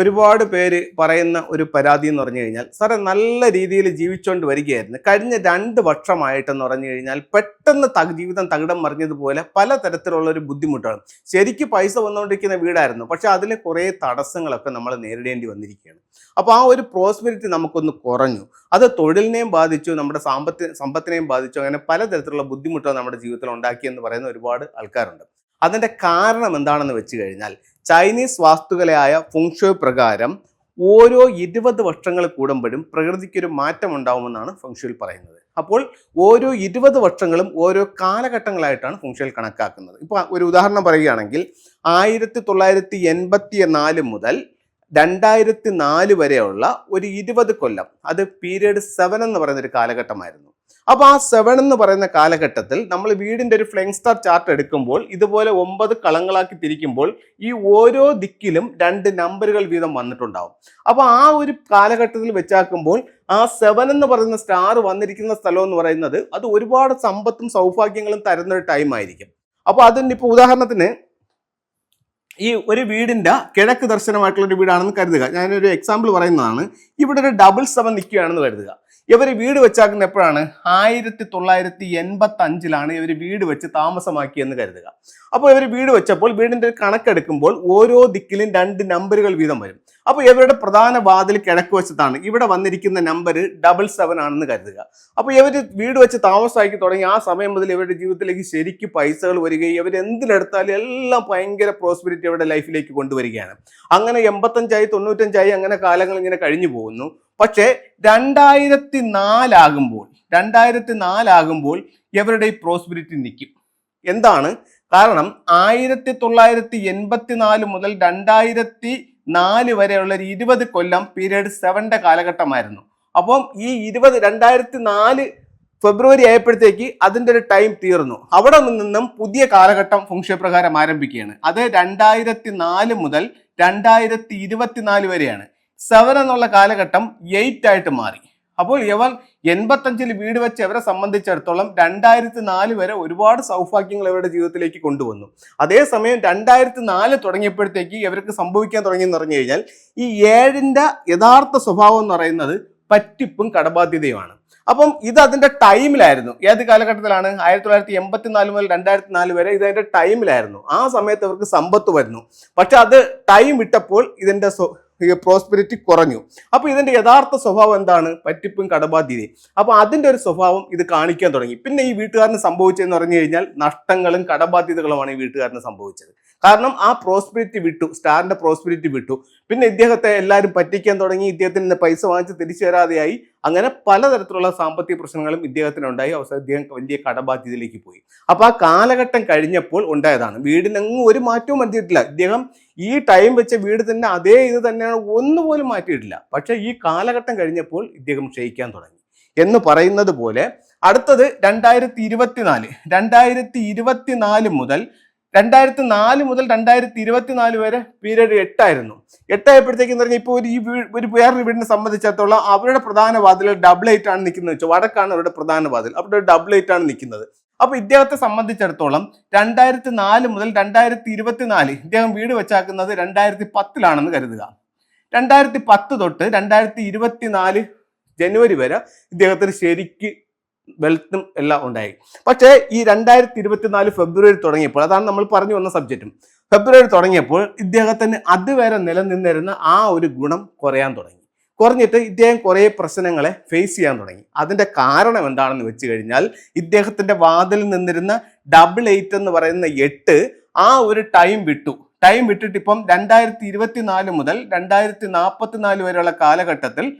ഒരുപാട് പേര് പറയുന്ന ഒരു പരാതി എന്ന് പറഞ്ഞു കഴിഞ്ഞാൽ സാറെ നല്ല രീതിയിൽ ജീവിച്ചുകൊണ്ട് വരികയായിരുന്നു. കഴിഞ്ഞ രണ്ട് വർഷമായിട്ടെന്ന് പറഞ്ഞു കഴിഞ്ഞാൽ പെട്ടെന്ന് ജീവിതം തകിടം മറിഞ്ഞതുപോലെ പലതരത്തിലുള്ള ഒരു ബുദ്ധിമുട്ടാണ്. ശരിക്കും പൈസ വന്നുകൊണ്ടിരിക്കുന്ന വീടായിരുന്നു. പക്ഷെ അതിലെ കുറേ തടസ്സങ്ങളൊക്കെ നമ്മൾ നേരിടേണ്ടി വന്നിരിക്കുകയാണ്. അപ്പോൾ ആ ഒരു പ്രോസ്പെരിറ്റി നമുക്കൊന്ന് കുറഞ്ഞു. അത് തൊഴിലിനെയും ബാധിച്ചു നമ്മുടെ സാമ്പത്തി സമ്പത്തിനെയും ബാധിച്ചു അങ്ങനെ പലതരത്തിലുള്ള ബുദ്ധിമുട്ടുകൾ നമ്മുടെ ജീവിതത്തിൽ ഉണ്ടാക്കിയെന്ന് പറയുന്ന ഒരുപാട് ആൾക്കാരുണ്ട്. അതിന്റെ കാരണം എന്താണെന്ന് വെച്ച് കഴിഞ്ഞാൽ ചൈനീസ് വാസ്തുകലയായ ഫുങ്ഷോ പ്രകാരം ഓരോ ഇരുപത് വർഷങ്ങൾ കൂടുമ്പോഴും പ്രകൃതിക്കൊരു മാറ്റം ഉണ്ടാവുമെന്നാണ് ഫുങ്ഷയിൽ പറയുന്നത്. അപ്പോൾ ഓരോ ഇരുപത് വർഷങ്ങളും ഓരോ കാലഘട്ടങ്ങളായിട്ടാണ് ഫുങ്ഷയിൽ കണക്കാക്കുന്നത്. ഇപ്പോൾ ഒരു ഉദാഹരണം പറയുകയാണെങ്കിൽ ആയിരത്തി തൊള്ളായിരത്തി എൺപത്തി നാല് മുതൽ രണ്ടായിരത്തി നാല് വരെയുള്ള ഒരു ഇരുപത് കൊല്ലം അത് പീരീഡ് സെവൻ എന്ന് പറയുന്ന ഒരു കാലഘട്ടമായിരുന്നു. അപ്പോൾ ആ സെവൻ എന്ന് പറയുന്ന കാലഘട്ടത്തിൽ നമ്മൾ വീടിന്റെ ഒരു ഫ്ലെങ് സ്റ്റാർ ചാർട്ട് എടുക്കുമ്പോൾ ഇതുപോലെ ഒമ്പത് കളങ്ങളാക്കി തിരിക്കുമ്പോൾ ഈ ഓരോ ദിക്കിലും രണ്ട് നമ്പറുകൾ വീതം വന്നിട്ടുണ്ടാവും. അപ്പോൾ ആ ഒരു കാലഘട്ടത്തിൽ വെച്ചാക്കുമ്പോൾ ആ സെവൻ എന്ന് പറയുന്ന സ്റ്റാർ വന്നിരിക്കുന്ന സ്ഥലം എന്ന് പറയുന്നത് അത് ഒരുപാട് സമ്പത്തും സൗഭാഗ്യങ്ങളും തരുന്ന ഒരു ടൈം ആയിരിക്കും. അപ്പോൾ അതിന് ഇപ്പോൾ ഉദാഹരണത്തിന് ഈ ഒരു വീടിന്റെ കിഴക്ക് ദർശനമായിട്ടുള്ള ഒരു വീടാണെന്ന് കരുതുക. ഞാനൊരു എക്സാമ്പിൾ പറയുന്നതാണ്. ഇവിടെ ഒരു ഡബിൾ സെവൻ നിൽക്കുകയാണെന്ന് കരുതുക. ഇവർ വീട് വെച്ചാക്കുന്ന എപ്പോഴാണ്? ആയിരത്തി തൊള്ളായിരത്തി എൺപത്തി അഞ്ചിലാണ് ഇവർ വീട് വെച്ച് താമസമാക്കിയെന്ന് കരുതുക. അപ്പോൾ ഇവർ വീട് വെച്ചപ്പോൾ വീടിന്റെ ഒരു കണക്കെടുക്കുമ്പോൾ ഓരോ ദിക്കിലും രണ്ട് നമ്പറുകൾ വീതം വരും. അപ്പോൾ ഇവരുടെ പ്രധാന വാതിൽ കിഴക്ക് വശത്താണ്. ഇവിടെ വന്നിരിക്കുന്ന നമ്പർ ഡബിൾ സെവൻ ആണെന്ന് കരുതുക. അപ്പോൾ ഇവർ വീട് വെച്ച് താമസമാക്കി തുടങ്ങി. ആ സമയം മുതൽ ഇവരുടെ ജീവിതത്തിലേക്ക് ശരിക്കും പൈസകൾ വരികയും ഇവർ എന്തിലെടുത്താലും എല്ലാം ഭയങ്കര പ്രോസ്പെരിറ്റി അവരുടെ ലൈഫിലേക്ക് കൊണ്ടുവരികയാണ്. അങ്ങനെ എൺപത്തഞ്ചായി തൊണ്ണൂറ്റഞ്ചായി അങ്ങനെ കാലങ്ങൾ ഇങ്ങനെ കഴിഞ്ഞു പോകുന്നു. പക്ഷേ രണ്ടായിരത്തി നാലാകുമ്പോൾ രണ്ടായിരത്തി നാലാകുമ്പോൾ ഇവരുടെ ഈ പ്രോസ്പിരിറ്റി നിൽക്കും. എന്താണ്? കാരണം ആയിരത്തി തൊള്ളായിരത്തി എൺപത്തി നാല് മുതൽ രണ്ടായിരത്തി നാല് വരെയുള്ള ഒരു ഇരുപത് കൊല്ലം പീരീഡ് സെവന്റെ കാലഘട്ടമായിരുന്നു. അപ്പം ഈ ഇരുപത് രണ്ടായിരത്തി നാല് ഫെബ്രുവരി ആയപ്പോഴത്തേക്ക് അതിന്റെ ഒരു ടൈം തീർന്നു. അവിടെ നിന്നും പുതിയ കാലഘട്ടം ഫംഗ്ഷൻ പ്രകാരം ആരംഭിക്കുകയാണ്. അത് രണ്ടായിരത്തി നാല് മുതൽ രണ്ടായിരത്തി ഇരുപത്തിനാല് വരെയാണ്. സെവൻ എന്നുള്ള കാലഘട്ടം എയ്റ്റ് ആയിട്ട് മാറി. അപ്പോൾ ഇവർ എൺപത്തഞ്ചിൽ വീട് വെച്ച് അവരെ സംബന്ധിച്ചിടത്തോളം രണ്ടായിരത്തി നാല് വരെ ഒരുപാട് സൗഭാഗ്യങ്ങൾ ഇവരുടെ ജീവിതത്തിലേക്ക് കൊണ്ടുവന്നു. അതേസമയം രണ്ടായിരത്തി നാല് തുടങ്ങിയപ്പോഴത്തേക്ക് ഇവർക്ക് സംഭവിക്കാൻ തുടങ്ങിയെന്ന് പറഞ്ഞു കഴിഞ്ഞാൽ ഈ ഏഴിന്റെ യഥാർത്ഥ സ്വഭാവം എന്ന് പറയുന്നത് പറ്റിപ്പും കടബാധ്യതയുമാണ്. അപ്പം ഇത് അതിന്റെ ടൈമിലായിരുന്നു. ഏത് കാലഘട്ടത്തിലാണ്? ആയിരത്തി തൊള്ളായിരത്തി എൺപത്തി നാല് മുതൽ രണ്ടായിരത്തി നാല് വരെ ഇത് അതിന്റെ ടൈമിലായിരുന്നു. ആ സമയത്ത് അവർക്ക് സമ്പത്ത് വരുന്നു. പക്ഷെ അത് ടൈം വിട്ടപ്പോൾ ഇതിന്റെ പ്രോസ്പെരിറ്റി കുറഞ്ഞു. അപ്പൊ ഇതിന്റെ യഥാർത്ഥ സ്വഭാവം എന്താണ്? പറ്റിപ്പും കടബാധ്യതയും. അപ്പൊ അതിന്റെ ഒരു സ്വഭാവം ഇത് കാണിക്കാൻ തുടങ്ങി. പിന്നെ ഈ വീട്ടുകാരന് സംഭവിച്ചതെന്ന് പറഞ്ഞു കഴിഞ്ഞാൽ നഷ്ടങ്ങളും കടബാധ്യതകളുമാണ് ഈ വീട്ടുകാരന് സംഭവിച്ചത്. കാരണം ആ പ്രോസ്പെരിറ്റി വിട്ടു സ്റ്റാറിന്റെ പ്രോസ്പെരിറ്റി വിട്ടു. പിന്നെ ഇദ്ദേഹത്തെ എല്ലാവരും പറ്റിക്കാൻ തുടങ്ങി ഇദ്ദേഹത്തിന് നിന്ന് പൈസ വാങ്ങിച്ച് തിരിച്ചു വരാതെയായി. അങ്ങനെ പലതരത്തിലുള്ള സാമ്പത്തിക പ്രശ്നങ്ങളും ഇദ്ദേഹത്തിന് ഉണ്ടായി അവസാനം ഇദ്ദേഹം വലിയ കടബാധ്യതയിലേക്ക് പോയി. അപ്പൊ ആ കാലഘട്ടം കഴിഞ്ഞപ്പോൾ ഉണ്ടായതാണ്. വീടിനെങ്ങും ഒരു മാറ്റവും വരുത്തിയിട്ടില്ല. ഇദ്ദേഹം ഈ ടൈം വെച്ച വീട് തന്നെ അതേ ഇത് തന്നെയാണ് ഒന്നുപോലും മാറ്റിയിട്ടില്ല. പക്ഷെ ഈ കാലഘട്ടം കഴിഞ്ഞപ്പോൾ ഇദ്ദേഹം ക്ഷയിക്കാൻ തുടങ്ങി. എന്ന് പറയുന്നത് പോലെ അടുത്തത് രണ്ടായിരത്തി ഇരുപത്തിനാല്. രണ്ടായിരത്തി ഇരുപത്തിനാല് മുതൽ രണ്ടായിരത്തി നാല് മുതൽ രണ്ടായിരത്തി ഇരുപത്തിനാല് വരെ പീരീഡ് എട്ടായിരുന്നു. എട്ടായപ്പോഴത്തേക്കെന്ന് പറഞ്ഞാൽ ഇപ്പോൾ ഒരു ഈ വീട് ഒരു വേറൊരു വീടിനെ സംബന്ധിച്ചിടത്തോളം അവരുടെ പ്രധാന വാതിൽ ഡബിൾ എയ്റ്റ് ആണ് നിൽക്കുന്നത് വെച്ചാൽ വടക്കാണ് അവരുടെ പ്രധാന വാതിൽ. അവിടെ ഡബിൾ എയ്റ്റ് ആണ് നിൽക്കുന്നത്. അപ്പോൾ ഇദ്ദേഹത്തെ സംബന്ധിച്ചിടത്തോളം രണ്ടായിരത്തി നാല് മുതൽ രണ്ടായിരത്തി ഇരുപത്തിനാല് ഇദ്ദേഹം വീട് വെച്ചാക്കുന്നത് രണ്ടായിരത്തി പത്തിലാണെന്ന് കരുതുക. രണ്ടായിരത്തി പത്ത് തൊട്ട് രണ്ടായിരത്തി ഇരുപത്തിനാല് ജനുവരി വരെ ഇദ്ദേഹത്തിന് ശരിക്ക് വെൽത്തും എല്ലാം ഉണ്ടായി. പക്ഷേ ഈ രണ്ടായിരത്തി ഇരുപത്തിനാല് ഫെബ്രുവരി തുടങ്ങിയപ്പോൾ അതാണ് നമ്മൾ പറഞ്ഞു വന്ന സബ്ജക്റ്റും ഫെബ്രുവരി തുടങ്ങിയപ്പോൾ ഇദ്ദേഹത്തിന് അതുവരെ നിലനിന്നിരുന്ന ആ ഒരു ഗുണം കുറയാൻ തുടങ്ങി. കുറഞ്ഞിട്ട് ഇദ്ദേഹം കുറേ പ്രശ്നങ്ങളെ ഫേസ് ചെയ്യാൻ തുടങ്ങി. അതിന്റെ കാരണം എന്താണെന്ന് വെച്ച് കഴിഞ്ഞാൽ ഇദ്ദേഹത്തിന്റെ വാതിൽ നിന്നിരുന്ന ഡബിൾ എയ്റ്റ് എന്ന് പറയുന്ന എട്ട് ആ ഒരു ടൈം വിട്ടു. ടൈം വിട്ടിട്ട് ഇപ്പം രണ്ടായിരത്തി ഇരുപത്തിനാല് മുതൽ രണ്ടായിരത്തി നാൽപ്പത്തിനാല് വരെയുള്ള കാലഘട്ടത്തിൽ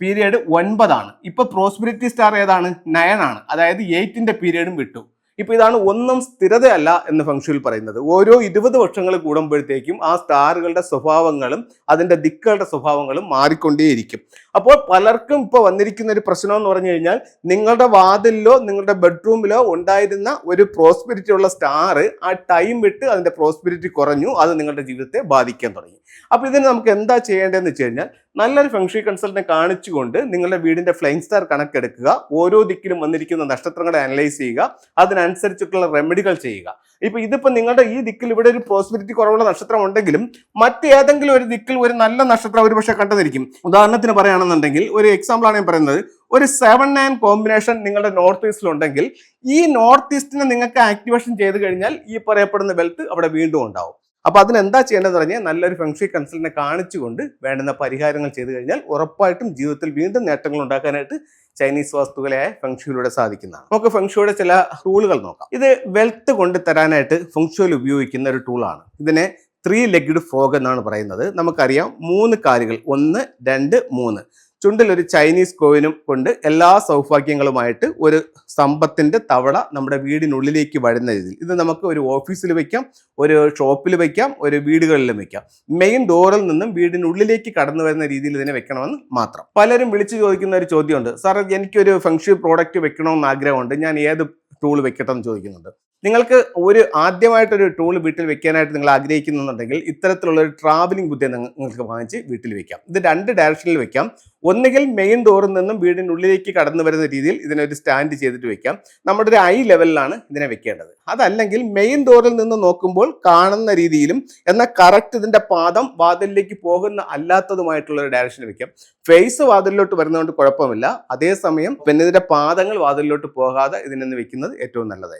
പീരിയഡ് ഒൻപതാണ്. ഇപ്പൊ പ്രോസ്പിരിറ്റി സ്റ്റാർ ഏതാണ്? നയൻ ആണ്. അതായത് എയ്റ്റിന്റെ പീരിയഡും വിട്ടു. ഇപ്പൊ ഇതാണ് ഒന്നും സ്ഥിരതയല്ല എന്ന് ഫംഗ്ഷനിൽ പറയുന്നത്. ഓരോ ഇരുപത് വർഷങ്ങൾ കൂടുമ്പോഴത്തേക്കും ആ സ്റ്റാറുകളുടെ സ്വഭാവങ്ങളും അതിന്റെ ദിക്കുകളുടെ സ്വഭാവങ്ങളും മാറിക്കൊണ്ടേയിരിക്കും. അപ്പോൾ പലർക്കും ഇപ്പോൾ വന്നിരിക്കുന്ന ഒരു പ്രശ്നം എന്ന് പറഞ്ഞു കഴിഞ്ഞാൽ നിങ്ങളുടെ വാതിലിലോ നിങ്ങളുടെ ബെഡ്റൂമിലോ ഉണ്ടായിരുന്ന ഒരു പ്രോസ്പിരിറ്റി ഉള്ള സ്റ്റാർ ആ ടൈം വിട്ട് അതിന്റെ പ്രോസ്പിരിറ്റി കുറഞ്ഞു. അത് നിങ്ങളുടെ ജീവിതത്തെ ബാധിക്കാൻ തുടങ്ങി. അപ്പോൾ ഇതിന് നമുക്ക് എന്താ ചെയ്യേണ്ടതെന്ന് വെച്ച് കഴിഞ്ഞാൽ നല്ലൊരു ഫെങ്ഷി കൺസൾട്ടിനെ കാണിച്ചുകൊണ്ട് നിങ്ങളുടെ വീടിന്റെ ഫ്ലൈങ് സ്റ്റാർ കണക്കെടുക്കുക ഓരോ ദിക്കിലും വന്നിരിക്കുന്ന നക്ഷത്രങ്ങളെ അനലൈസ് ചെയ്യുക അതിനനുസരിച്ചിട്ടുള്ള റെമഡികൾ ചെയ്യുക. ഇപ്പൊ ഇതിപ്പോ നിങ്ങളുടെ ഈ ദിക്കിൽ ഇവിടെ ഒരു പ്രോസ്പിരിറ്റി കുറവുള്ള നക്ഷത്രം ഉണ്ടെങ്കിലും മറ്റേതെങ്കിലും ഒരു ദിക്കിൽ ഒരു നല്ല നക്ഷത്രം ഒരു പക്ഷെ കണ്ടതിരിക്കും ഉദാഹരണത്തിന് പറയുകയാണെന്നുണ്ടെങ്കിൽ ഒരു എക്സാമ്പിൾ ആണ് ഞാൻ പറയുന്നത്. ഒരു സെവൻ നയൻ കോമ്പിനേഷൻ നിങ്ങളുടെ നോർത്ത് ഈസ്റ്റിൽ ഉണ്ടെങ്കിൽ ഈ നോർത്ത് ഈസ്റ്റിനെ നിങ്ങൾക്ക് ആക്ടിവേഷൻ ചെയ്ത് കഴിഞ്ഞാൽ ഈ പറയപ്പെടുന്ന വെൽത്ത് അവിടെ വീണ്ടും ഉണ്ടാവും. അപ്പൊ അതിനെന്താ ചെയ്യേണ്ടത് പറഞ്ഞാൽ നല്ലൊരു ഫംഗ്ഷൻ കൺസൾട്ടിനെ കാണിച്ചുകൊണ്ട് വേണ്ടുന്ന പരിഹാരങ്ങൾ ചെയ്തു കഴിഞ്ഞാൽ ഉറപ്പായിട്ടും ജീവിതത്തിൽ വീണ്ടും നേട്ടങ്ങൾ ഉണ്ടാക്കാനായിട്ട് ചൈനീസ് വസ്തുക്കളായ ഫംഗ്ഷയിലൂടെ സാധിക്കുന്നതാണ്. നമുക്ക് ഫംഗ്ഷയുടെ ചില ടൂളുകൾ നോക്കാം. ഇത് വെൽത്ത് കൊണ്ട് തരാനായിട്ട് ഫംഗ്ഷയിൽ ഉപയോഗിക്കുന്ന ഒരു ടൂളാണ് ഇതിനെ ത്രീ ലെഗ്ഡ് ഫോഗ് എന്നാണ് പറയുന്നത്. നമുക്കറിയാം മൂന്ന് കാലുകൾ ഒന്ന് രണ്ട് മൂന്ന്. ചുണ്ടിൽ ഒരു ചൈനീസ് കോയിനും കൊണ്ട് എല്ലാ സൗഭാഗ്യങ്ങളുമായിട്ട് ഒരു സമ്പത്തിന്റെ തവള നമ്മുടെ വീടിനുള്ളിലേക്ക് വരുന്ന രീതിയിൽ. ഇത് നമുക്ക് ഒരു ഓഫീസിൽ വെക്കാം ഒരു ഷോപ്പിൽ വെക്കാം ഒരു വീടുകളിലും വെക്കാം. മെയിൻ ഡോറിൽ നിന്നും വീടിനുള്ളിലേക്ക് കടന്നു വരുന്ന രീതിയിൽ ഇതിനെ വെക്കണമെന്ന് മാത്രം. പലരും വിളിച്ചു ചോദിക്കുന്ന ഒരു ചോദ്യമുണ്ട്. സാർ എനിക്കൊരു ഫംഗ്ഷൻ പ്രോഡക്റ്റ് വെക്കണമെന്ന് ആഗ്രഹമുണ്ട്. ഞാൻ ഏത് ടൂൾ വെക്കട്ടെ എന്ന് ചോദിക്കുന്നുണ്ട്? നിങ്ങൾക്ക് ഒരു ആദ്യമായിട്ടൊരു ടൂൾ വീട്ടിൽ വെക്കാനായിട്ട് നിങ്ങൾ ആഗ്രഹിക്കുന്നുണ്ടെങ്കിൽ ഇത്തരത്തിലുള്ള ഒരു ട്രാവലിംഗ് ബുദ്ധി നിങ്ങൾക്ക് വാങ്ങിച്ച് വീട്ടിൽ വെക്കാം. ഇത് രണ്ട് ഡയറക്ഷനിൽ വെക്കാം. ഒന്നുകിൽ മെയിൻ ഡോറിൽ നിന്നും വീടിനുള്ളിലേക്ക് കടന്നു വരുന്ന രീതിയിൽ ഇതിനൊരു സ്റ്റാൻഡ് ചെയ്തിട്ട് വെക്കാം. നമ്മുടെ ഒരു ഐ ലെവലിലാണ് ഇതിനെ വെക്കേണ്ടത്. അതല്ലെങ്കിൽ മെയിൻ ഡോറിൽ നിന്ന് നോക്കുമ്പോൾ കാണുന്ന രീതിയിലും എന്നാൽ കറക്റ്റ് ഇതിന്റെ പാദം വാതിലിലേക്ക് പോകുന്ന അല്ലാത്തതുമായിട്ടുള്ള ഒരു ഡയറക്ഷനിൽ വെക്കാം. ഫേസ് വാതിലിലോട്ട് വരുന്നതുകൊണ്ട് കുഴപ്പമില്ല. അതേസമയം പിന്നെ ഇതിന്റെ പാദങ്ങൾ വാതിലിലോട്ട് പോകാതെ ഇതിനൊന്ന് വെക്കുന്നത് ഏറ്റവും നല്ലതായിരിക്കും.